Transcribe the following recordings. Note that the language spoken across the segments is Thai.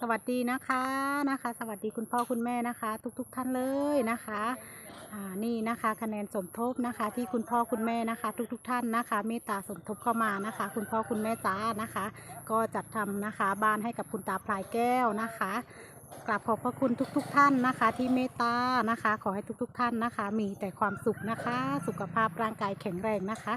สวัสดีนะคะนะคะ สวัสดีคุณพ่อคุณแม่นะคะ ทุกๆทท่านเลยนะคะอ่านี่นะคะคะแนนสมทบนะคะ ที่คุณพ่อคุณแม่นะคะ ทุกๆทท่านนะคะเมตตาสมทบเข้ามานะคะ คุณพ่อคุณแม่จ้านะคะ ก็จัดทำนะคะบ้านให้กับคุณตาพลายแก้วนะคะ กราบขอบพระคุณทุกๆทท่านนะคะ ที่เมตตานะคะ ขอให้ทุกๆทท่านนะคะ มีแต่ความสุขนะคะ สุขภาพร่างกายแข็งแรงนะคะ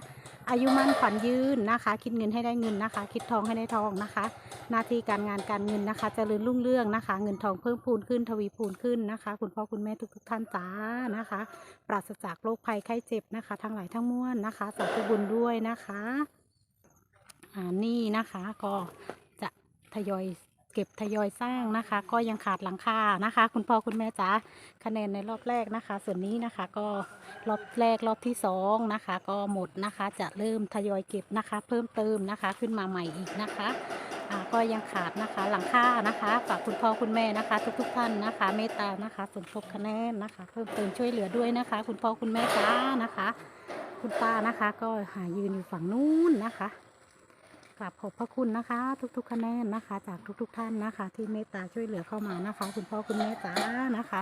อายุมั่นขวัญยืนนะคะ คิดเงินให้ได้เงินนะคะ คิดทองให้ได้ทองนะคะ หน้าที่การงานการเงินนะคะเจริญรุ่งเรืองนะคะ เงินทองเพิ่มพูนขึ้นทวีพูนขึ้นนะคะ คุณพ่อคุณแม่ทุกๆท่านจ้านะคะ ปราศจากโรคภัยไข้เจ็บนะคะ ทั้งหลายทั้งมวลนะคะสาธุบุญด้วยนะคะอ่านี่นะคะก็จะทยอย เก็บทยอยสร้างนะคะ ก็ยังขาดหลังคานะคะ คุณพ่อคุณแม่จ้าคะแนนในรอบแรกนะคะ ส่วนนี้นะคะก็รอบแรกรอบที่สองนะคะ ก็หมดนะคะจะเริ่มทยอยเก็บนะคะ เพิ่มเติมนะคะขึ้นมาใหม่อีกนะคะก็ยังขาดนะคะหลังค่านะคะฝากคุณพ่อคุณแม่นะคะ ทุกๆทท่านนะคะ เมตตานะคะสมทบคะแนนนะคะ เพิ่มเติมช่วยเหลือด้วยนะคะ คุณพ่อคุณแม่จ้านะคะ คุณป้านะคะ ก็หายืนอยู่ฝั่งนู้นนะคะ กราบขอบพระคุณนะคะ ทุกๆคะแนนนะคะ จากทุก ๆ ท่านนะคะ ที่เมตตาช่วยเหลือเข้ามานะคะ คุณพ่อคุณแม่จ้านะคะ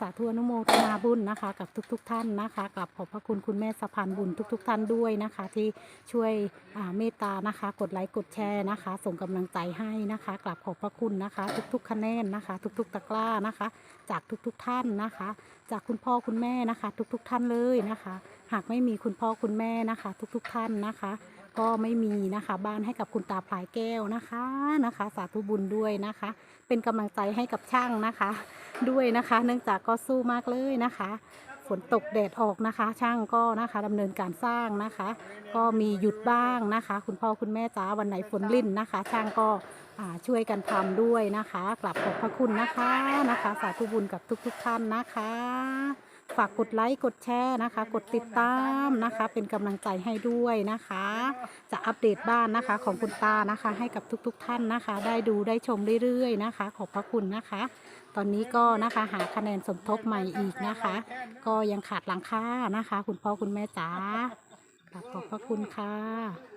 สาธุอนุโมทนาบุญนะคะ กับทุก ๆ ท่านนะคะกับขอบพระคุณคุณแม่สะพานบุญทุก ๆ ท่านด้วยนะคะ ที่ช่วยอ่าเมตตานะคะ กดไลค์กดแชร์นะคะ ส่งกำลังใจให้นะคะกราบขอบพระคุณนะคะ ทุก ๆ คะแนนนะคะ ทุก ๆ ตะกร้านะคะ จากทุก ๆ ท่านนะคะ จากคุณพ่อคุณแม่นะคะ ทุก ๆ ท่านเลยนะคะ หากไม่มีคุณพ่อคุณแม่นะคะ ทุก ๆ ท่านนะคะ ก็ไม่มีนะคะ บ้านให้กับคุณตาพลายแก้วนะคะนะคะ สาธุบุญด้วยนะคะ เป็นกำลังใจให้กับช่างนะคะ ด้วยนะคะ เนื่องจากก็สู้มากเลยนะคะฝนตกแดดออกนะคะ ช่างก็นะคะดำเนินการสร้างนะคะ ก็มีหยุดบ้างนะคะ คุณพ่อคุณแม่จ้าวันไหนฝนลิ่นนะคะ ช่างก็ช่วยกันทำด้วยนะคะ กลับขอบพระคุณนะคะนะคะ สาธุบุญกับทุก ๆ ท่านนะคะ ฝากกดไลค์กดแชร์นะคะ กดติดตามนะคะ เป็นกำลังใจให้ด้วยนะคะ จะอัปเดตบ้านนะคะของคุณตานะคะ ให้กับทุกๆทท่านนะคะ ได้ดูได้ชมเรื่อยๆนะคะ ขอบพระคุณนะคะ ตอนนี้ก็นะคะหาคะแนนสมทบใหม่อีกนะคะ ก็ยังขาดหลังค่านะคะ คุณพ่อคุณแม่จ๋ากราบขอบพระคุณค่ะ